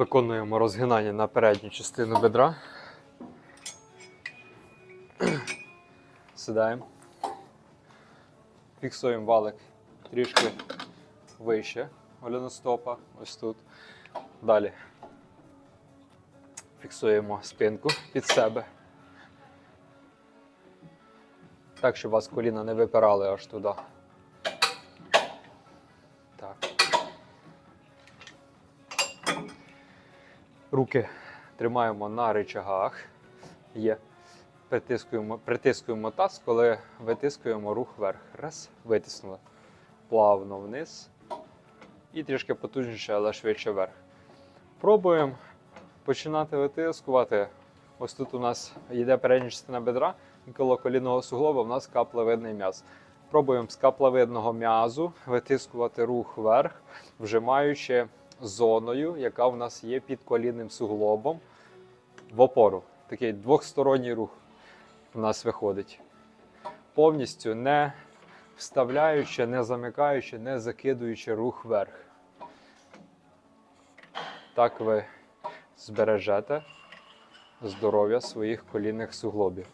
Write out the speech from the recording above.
Виконуємо розгинання на передню частину бедра. Сідаємо. Фіксуємо валик трішки вище голеностопа, ось тут. Далі фіксуємо спинку під себе. Так, щоб вас коліна не випирали аж туди. Руки тримаємо на рычагах. Є. Притискуємо, притискуємо таз, коли витискуємо рух вверх. Раз, витиснули. Плавно вниз. І трішки потужніше, але швидше вверх. Пробуємо починати витискувати. Ось тут у нас йде передня частина бедра, і коло колінного суглоба у нас каплевидний м'яз. Пробуємо з каплевидного м'язу витискувати рух вверх, вжимаючи зоною, яка у нас є під колінним суглобом в опору. Такий двохсторонній рух у нас виходить. Повністю не вставляючи, не замикаючи, не закидуючи рух вверх. Так ви збережете здоров'я своїх колінних суглобів.